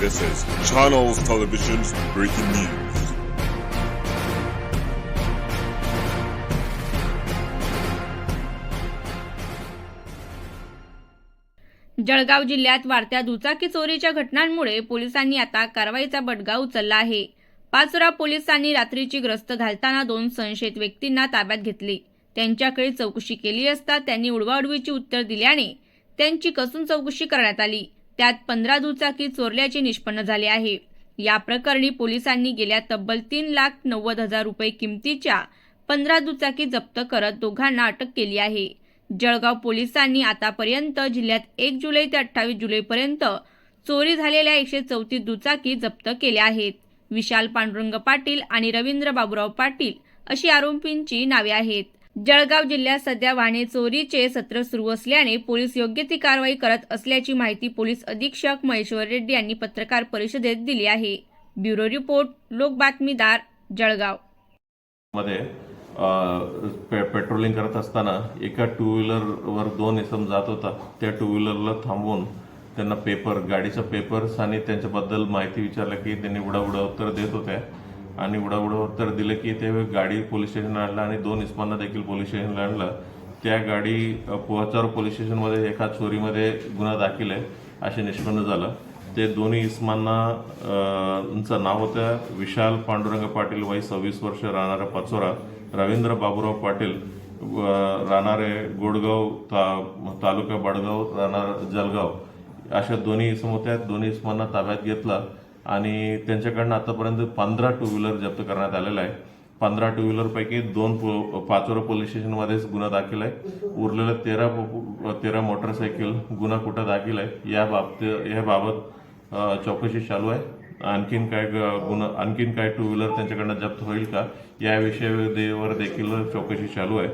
This is Channels Television's breaking news. Jalgaon जिल्ह्यात वाढत्या दुचाकी चोरीच्या घटनांमुळे पोलिसांनी आता कारवाईचा बडगा उचलला आहे. पाचोरा पोलिसांनी रात्रीची ग्रस्त घालताना दोन संशयित व्यक्तींना ताब्यात घेतले. त्यांच्याकडे चौकशी केली असता त्यांनी उडवाउडवीची उत्तर दिल्याने त्यांची कसून चौकशी करण्यात आली. त्यात पंधरा दुचाकी चोरल्याचे निष्पन्न झाले आहे. या प्रकरणी पोलिसांनी गेल्या तब्बल तीन लाख नव्वद हजार रुपये किमतीच्या पंधरा दुचाकी जप्त करत दोघांना अटक केली आहे. जळगाव पोलिसांनी आतापर्यंत जिल्ह्यात एक जुलै ते अठ्ठावीस जुलैपर्यंत चोरी झालेल्या एकशे चौतीस दुचाकी जप्त केल्या आहेत. विशाल पांडुरंग पाटील आणि रवींद्र बाबुराव पाटील अशी आरोपींची नावे आहेत. जळगाव जिल्ह्यात सध्या वाहने चोरीचे सत्र सुरू असल्याने पोलीस योग्य ती कारवाई करत असल्याची माहिती पोलीस अधीक्षक महेश्वर रेड्डी यांनी पत्रकार परिषदेत दिली आहे. ब्युरो रिपोर्ट लोक बातमीदार जळगाव. मध्ये पे पेट्रोलिंग करत असताना एका टू व्हीलरवर दोन इसम जात होता. त्या टू व्हीलरला थांबवून त्यांना पेपर गाडीचा पेपर्स आणि त्यांच्याबद्दल माहिती विचारलं की त्यांनी उडाउडा उत्तर देत होत्या आणि उडाउडा उत्तर दिलं की ते गाडी पोलीस स्टेशनला आणलं आणि दोन इस्मांना देखील पोलीस स्टेशनला आणलं. त्या गाडी पोहचावर पोलीस स्टेशनमध्ये एका चोरीमध्ये गुन्हा दाखल आहे असे निष्पन्न झालं. ते दोन्ही इस्मांना नाव होतं विशाल पांडुरंग पाटील वय सव्वीस वर्ष राहणारा पाचोरा. रवींद्र बाबुराव पाटील राहणारे गोडगाव ता तालुका बडगाव राहणार जलगाव. अशा दोन्ही इसम होत्या दोन्ही इस्मांना ताब्यात घेतला. आणि त्यांच्याकडनं आतापर्यंत पंधरा टू व्हीलर जप्त करण्यात आलेला आहे. पंधरा टू व्हीलरपैकी दोन पो पाचोरा पोलीस स्टेशनमध्येच गुन्हा दाखल आहे. उरलेलं तेरा तेरा मोटरसायकल गुन्हा कुठं दाखल आहे या बाबत याबाबत बाबत चौकशी चालू आहे. आणखीन काय ग- गुन्हा आणखीन काय टू व्हीलर त्यांच्याकडनं जप्त होईल का या विषयावर देखील चौकशी चालू आहे.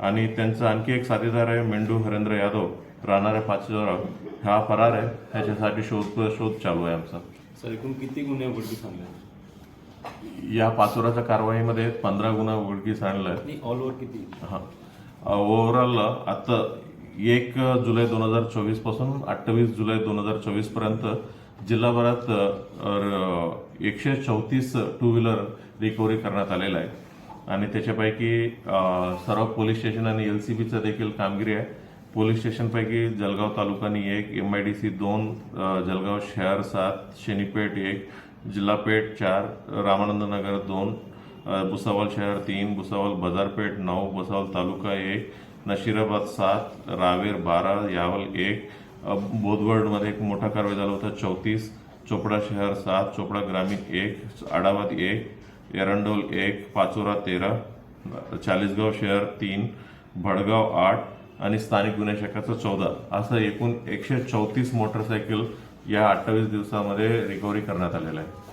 आणि त्यांचा आणखी एक साथीदार आहे मेंडू हरेंद्र यादव. राहणाऱ्या पाचोरा हा फरार आहे. ह्याच्यासाठी शोध शोध चालू आहे आमचा. सर एकूण किती गुन्हे उघडकीस आणले? या पाचोराच्या कारवाईमध्ये पंधरा गुन्हा उघडकीस आणलाय आणि ऑल ओव्हर किती? हा. ओव्हरऑल आता एक जुलै दोन हजार चोवीसपासून अठ्ठावीस जुलै दोन हजार चोवीसपर्यंत जिल्हाभरात एकशे चौतीस टू व्हीलर रिकव्हरी करण्यात आलेला आहे. आणि त्याच्यापैकी सर्व पोलीस स्टेशन आणि एल सी बीचं देखील कामगिरी आहे. पोलीस स्टेशनपैकी जळगाव तालुकानी एक एम आय डी सी दोन जलगाव जळगाव शहर सात शनीपेठ एक जिल्हापेठ चार रामानंदनगर दोन भुसावळ शहर तीन भुसावळ बाजारपेठ नऊ भुसावळ तालुका एक नशिराबाद सात रावेर बारा यावल एक बोधवडमध्ये एक मोठा कारवाई झाला होता चौतीस चोपडा शहर सात चोपडा ग्रामीण एक आडावाद एक एरंडोल एक पाचोरा तेरा चाळीसगाव शहर तीन भडगाव आठ आणि स्थानिक गुन्हे शाखाचं चौदा. असं एकूण एकशे चौतीस मोटरसायकल या अठ्ठावीस दिवसामध्ये रिकव्हरी करण्यात आलेलं आहे.